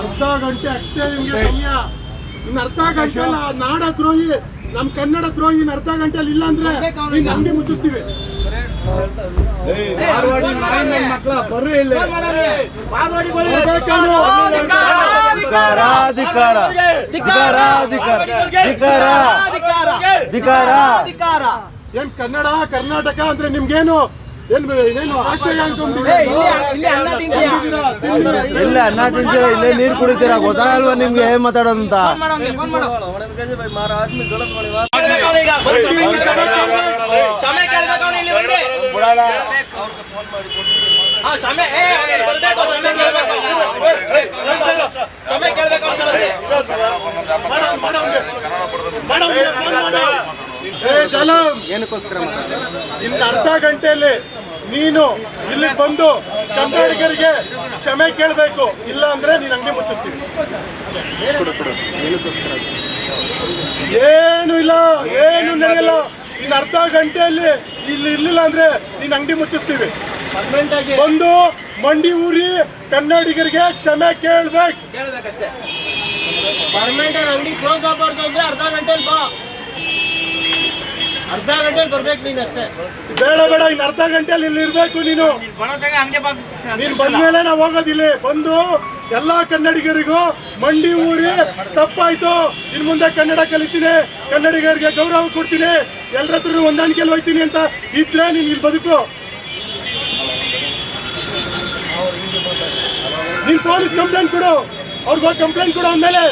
ಅರ್ಧ ಗಂಟೆ ಅಷ್ಟೇ ನಿಮ್ಗೆ ಸಮಯ. ಇನ್ನು ಅರ್ಧ ಗಂಟೆ ನಾಡ ದ್ರೋಹಿ ನಮ್ ಕನ್ನಡ ದ್ರೋಹಿ ಇನ್ ಅರ್ಧ ಅಲ್ಲಿ ಇಲ್ಲ ಅಂದ್ರೆ ಅಂಗಡಿ ಮುಚ್ಚಿಸ್ತೀವಿ. ಮಕ್ಕಳ ಬರ್ರಿ ಇಲ್ಲಿ. ಧಿಕಾರ. ಧಿಕಾರ ಧಿಕಾರ. ಧಿಕಾರ ಏನ್ ಕನ್ನಡ ಕರ್ನಾಟಕ ಅಂದ್ರೆ ನಿಮ್ಗೇನು? ಇಲ್ಲ ಅನ್ನ ತಿಂತೀರಾ ಇಲ್ಲೇ ನೀರು ಕುಡಿತೀರಾ ಗೊತ್ತಾಗಲ್ವಾ ನಿಮ್ಗೆ ಏನ್ ಮಾತಾಡೋದಂತ ಏನಕ್ಕೋಸ್ಕರ ಇನ್ನು ಅರ್ಧ ಗಂಟೆಯಲ್ಲಿ ನೀನು ಇಲ್ಲಿ ಬಂದು ಕನ್ನಡಿಗರಿಗೆ ಕ್ಷಮೆ ಕೇಳಬೇಕು, ಇಲ್ಲ ಅಂದ್ರೆ ನೀನು ಅಂಗಡಿ ಮುಚ್ಚಿಸ್ತೀನಿ ಏನು ಇಲ್ಲ, ಏನು ನಡೆಯಲ್ಲ. ಇನ್ನು ಅರ್ಧ ಗಂಟೆಯಲ್ಲಿ ಇಲ್ಲಿ ಇರ್ಲಿಲ್ಲ ಅಂದ್ರೆ ನೀನು ಅಂಗಡಿ ಮುಚ್ಚಿಸ್ತೀವಿ. ಬಂದು ಮಂಡಿ ಊರಿ ಕನ್ನಡಿಗರಿಗೆ ಕ್ಷಮೆ ಕೇಳ್ಬೇಕು. ಅಂಗಡಿ ಕ್ಲೋಸ್ ಅಂದ್ರೆ ಅರ್ಧ ಗಂಟೆ ಅರ್ಧ ಗಂಟೆ ಬರ್ಬೇಕು ನೀನ್ ಅಷ್ಟೇ. ಬೇಡ ಬೇಡ ಇನ್ನು ಅರ್ಧ ಗಂಟೆಯಲ್ಲಿ ಇಲ್ಲಿ ಇರ್ಬೇಕು ನೀನು. ನೀನ್ ಬಂದ್ಮೇಲೆ ನಾವು ಹೋಗೋದಿಲ್ಲಿ ಬಂದು ಎಲ್ಲಾ ಕನ್ನಡಿಗರಿಗೂ ಮಂಡಿ ಊರಿ ತಪ್ಪಾಯ್ತು. ಇನ್ ಮುಂದೆ ಕನ್ನಡ ಕಲಿತೀನಿ ಕನ್ನಡಿಗರಿಗೆ ಗೌರವ ಕೊಡ್ತೀನಿ. ಎಲ್ಲರ ಹತ್ರ ಹೊಂದಾಣಿಕೆಯಲ್ಲಿ ಹೋಯ್ತೀನಿ ಅಂತ ಇದ್ರೆ ನೀನ್ ಇಲ್ಲಿ ಬದುಕು. ನೀನ್ ಪೊಲೀಸ್ ಕಂಪ್ಲೇಂಟ್ ಕೊಡು. ಅವ್ರಿಗೆ ಹೋಗಿ ಕಂಪ್ಲೇಂಟ್ ಕೊಡು ಅಂದ್ಮೇಲೆ.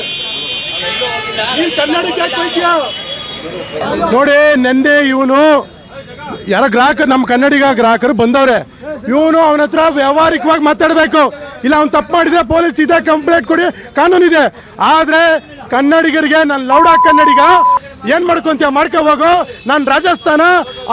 ನೀನ್ ಕನ್ನಡಕ್ಕೆ ಯಾಕೆ ಹೋಗ್ತೀಯಾ? ನೋಡಿ, ನೆಂದೆ ಇವನು ಯಾರ ಗ್ರಾಹಕರು ನಮ್ಮ ಕನ್ನಡಿಗ ಗ್ರಾಹಕರು ಬಂದವ್ರೆ. ಇವನು ಅವನ ಹತ್ರ ವ್ಯವಹಾರಿಕವಾಗಿ ಮಾತಾಡಬೇಕು. ಇಲ್ಲ, ಅವ್ನು ತಪ್ಪು ಮಾಡಿದ್ರೆ ಪೊಲೀಸ್ ಇದೆ, ಕಂಪ್ಲೇಂಟ್ ಕೊಡಿ ಕಾನೂನಿದೆ ಆದ್ರೆ ಕನ್ನಡಿಗರಿಗೆ, ನಾನು ಲೌಡ ಕನ್ನಡಿಗ, ಏನ್ ಮಾಡ್ಕೊಂತೀಯ ಮಾಡ್ಕೊ ಹೋಗು. ನಾನು ರಾಜಸ್ಥಾನ,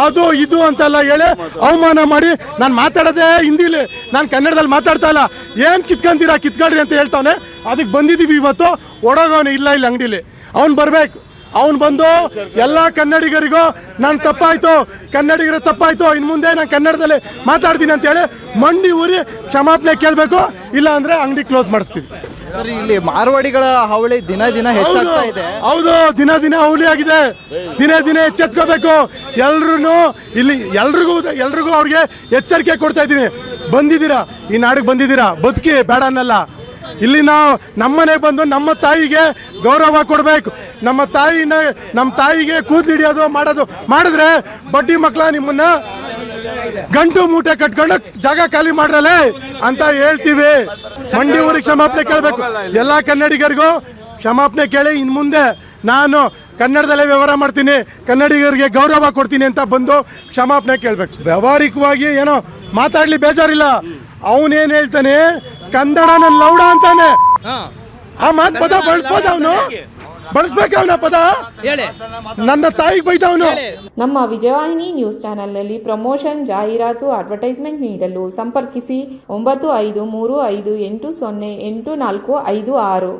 ಅದು ಇದು ಅಂತೆಲ್ಲ ಹೇಳಿ ಅವಮಾನ ಮಾಡಿ ನಾನು ಮಾತಾಡೋದೇ ಹಿಂದಿಲಿ. ನಾನು ಕನ್ನಡದಲ್ಲಿ ಮಾತಾಡ್ತಾ ಇಲ್ಲ. ಏನ್ ಕಿತ್ಕೊಂತೀರಾ, ಕಿತ್ಕೊಳ್ರಿ ಅಂತ ಹೇಳ್ತಾವನೆ. ಅದಕ್ಕೆ ಬಂದಿದೀವಿ ಇವತ್ತು. ಒಡಗೋನು ಇಲ್ಲ ಇಲ್ಲ ಅಂಗಡಿಲಿ. ಅವನು ಬರ್ಬೇಕು. ಅವನು ಬಂದು ಎಲ್ಲ ಕನ್ನಡಿಗರಿಗೂ ನಾನು ತಪ್ಪಾಯ್ತು ಕನ್ನಡಿಗರ ತಪ್ಪಾಯ್ತು ಇನ್ನು ಮುಂದೆ ನಾನು ಕನ್ನಡದಲ್ಲಿ ಮಾತಾಡ್ತೀನಿ ಅಂತೇಳಿ ಮಂಡಿ ಊರಿ ಕ್ಷಮಾಪಣೆ ಕೇಳಬೇಕು ಇಲ್ಲ ಅಂದ್ರೆ ಅಂಗಡಿ ಕ್ಲೋಸ್ ಮಾಡಿಸ್ತೀವಿ. ಸರ್ ಇಲ್ಲಿ ಮಾರ್ವಾಡಿಗಳ ಹಾವಳಿ ದಿನ ದಿನ ಹೆಚ್ಚಾಗ್ತಾ ಇದೆ. ಹೌದು ದಿನ ದಿನ ಹವಳಿ ಆಗಿದೆ. ದಿನೇ ದಿನೇ ಎಚ್ಚೆತ್ಕೋಬೇಕು. ಎಲ್ರು ಇಲ್ಲಿ ಎಲ್ರಿಗೂ ಎಲ್ರಿಗೂ ಅವ್ರಿಗೆ ಎಚ್ಚರಿಕೆ ಕೊಡ್ತಾ ಇದ್ದೀನಿ. ಬಂದಿದ್ದೀರಾ? ಈ ನಾಡಿಗೆ ಬಂದಿದ್ದೀರಾ? ಬದುಕಿ ಬೇಡ ಅನ್ನಲ್ಲ. ಇಲ್ಲಿ ನಾವು ನಮ್ಮನೆ ಬಂದು ನಮ್ಮ ತಾಯಿಗೆ ಗೌರವ ಕೊಡಬೇಕು. ನಮ್ಮ ತಾಯಿನ, ನಮ್ಮ ತಾಯಿಗೆ ಕೂದಲು ಹಿಡಿಯೋದು ಮಾಡೋದು, ಮಾಡಿದ್ರೆ ಬಡ್ಡಿ ಮಕ್ಕಳ ನಿಮ್ಮನ್ನ ಗಂಟು ಮೂಟೆ ಕಟ್ಕೊಂಡು ಜಾಗ ಖಾಲಿ ಮಾಡ್ರಲ್ಲ ಅಂತ ಹೇಳ್ತೀವಿ. ಮಂಡಿ ಊರಿಗೆ ಕ್ಷಮಾಪಣೆ ಕೇಳಬೇಕು. ಎಲ್ಲ ಕನ್ನಡಿಗರಿಗೂ ಕ್ಷಮಾಪಣೆ ಕೇಳಿ, ಇನ್ ಮುಂದೆ ನಾನು ಕನ್ನಡದಲ್ಲೇ ವ್ಯವಹಾರ ಮಾಡ್ತೀನಿ, ಕನ್ನಡಿಗರಿಗೆ ಗೌರವ ಕೊಡ್ತೀನಿ ಅಂತ ಬಂದು ಕ್ಷಮಾಪಣೆ ಕೇಳಬೇಕು. ವ್ಯಾವಹಾರಿಕವಾಗಿ ಏನೋ ಮಾತಾಡ್ಲಿ ಬೇಜಾರಿಲ್ಲ. ಅವನೇನು ಹೇಳ್ತಾನೆ? ಕನ್ನಡ ನನ್ನ ಲೌಡ ಅಂತಾನೆ. ಆ ಮಾತು ಪದ ಬಳಸ್ಬೋದ ಅವನು? ಬಳಸ್ಬೇಕ ಅವನ ಪದ? ನನ್ನ ತಾಯಿಗೆ ಬೈದವನು ನಮ್ಮ ವಿಜಯವಾಹಿನಿ ನ್ಯೂಸ್ ಚಾನೆಲ್ನಲ್ಲಿ ಪ್ರಮೋಷನ್ ಜಾಹೀರಾತು ಅಡ್ವರ್ಟೈಸ್ಮೆಂಟ್ ನೀಡಲು ಸಂಪರ್ಕಿಸಿ ಒಂಬತ್ತು ಐದು ಮೂರು ಐದು ಎಂಟು ಸೊನ್ನೆ ಎಂಟು ನಾಲ್ಕು ಐದು ಆರು.